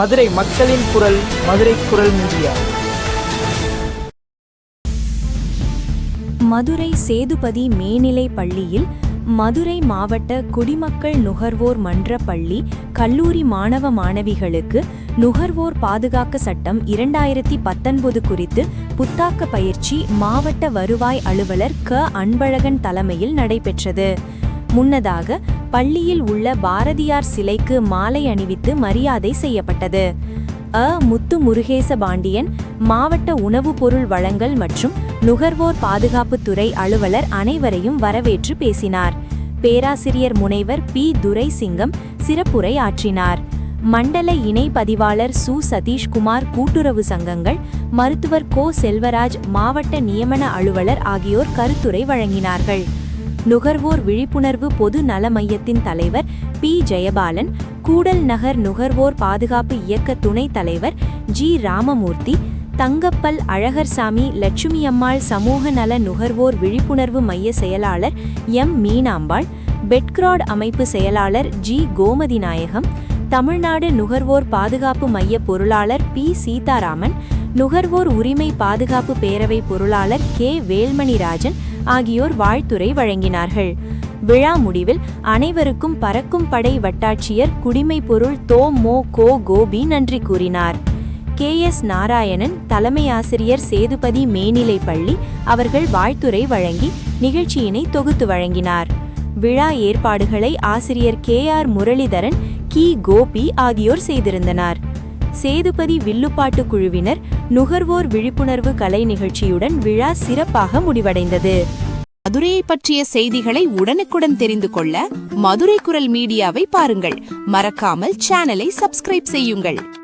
மதுரை மக்களின் குரல் மதுரை குரல் மீடியா. மதுரை சேதுபதி மேல்நிலை பள்ளியில் மதுரை மாவட்ட குடிமக்கள் நுகர்வோர் மன்ற பள்ளி கல்லூரி மாணவ மாணவிகளுக்கு நுகர்வோர் பாதுகாக்க சட்டம் இரண்டாயிரத்தி பத்தொன்பது குறித்து புத்தாக்க பயிற்சி மாவட்ட வருவாய் அலுவலர் க. அன்பழகன் தலைமையில் நடைபெற்றது. முன்னதாக பள்ளியில் உள்ள பாரதியார் சிலைக்கு மாலை அணிவித்து மரியாதை செய்யப்பட்டது. அ. முத்து முருகேச பாண்டியன் மாவட்ட உணவுப் பொருள் வழங்கல் மற்றும் நுகர்வோர் பாதுகாப்புத்துறை அலுவலர் அனைவரையும் வரவேற்று பேசினார். பேராசிரியர் முனைவர் பி. துரை சிங்கம் சிறப்புரை ஆற்றினார். மண்டல இணை பதிவாளர் சு. சதீஷ்குமார் கூட்டுறவு சங்கங்கள் மருத்துவர் கோ. செல்வராஜ் மாவட்ட நியமன அலுவலர் ஆகியோர் கருத்துரை வழங்கினார்கள். நுகர்வோர் விழிப்புணர்வு பொது நல மையத்தின் தலைவர் பி. ஜெயபாலன் கூடல் நகர் நுகர்வோர் பாதுகாப்பு இயக்க துணைத் தலைவர் ஜி. ராமமூர்த்தி தங்கப்பல் அழகர்சாமி லட்சுமியம்மாள் சமூக நல நுகர்வோர் விழிப்புணர்வு மைய செயலாளர் எம். மீனாம்பாள் பெட்கிராட் அமைப்பு செயலாளர் ஜி. கோமதி நாயகம் தமிழ்நாடு நுகர்வோர் பாதுகாப்பு மைய பொருளாளர் பி. சீதாராமன் நுகர்வோர் உரிமை பாதுகாப்பு பேரவை பொருளாளர் கே. வேல்மணிராஜன் ஆகியோர் வாழ்த்துரை வழங்கினார்கள். விழா முடிவில் அனைவருக்கும் பறக்கும் படை வட்டாட்சியர் குடிமை பொருள் தோ மோ கோ கோபி நன்றி கூறினார். கே எஸ் நாராயணன் தலைமை ஆசிரியர் சேதுபதி மேனிலை பள்ளி அவர்கள் வாழ்த்துரை வழங்கி நிகழ்ச்சியினை தொகுத்து வழங்கினார். விழா ஏற்பாடுகளை ஆசிரியர் கே ஆர் முரளிதரன் கி கோபி ஆகியோர் செய்திருந்தனர். சேதுபதி வில்லுப்பாட்டு குழுவினர் நுகர்வோர் விழிப்புணர்வு கலை நிகழ்ச்சியுடன் விழா சிறப்பாக முடிவடைந்தது. மதுரையை பற்றிய செய்திகளை உடனுக்குடன் தெரிந்து கொள்ள மதுரை குரல் மீடியாவை பாருங்கள். மறக்காமல் சேனலை சப்ஸ்கிரைப் செய்யுங்கள்.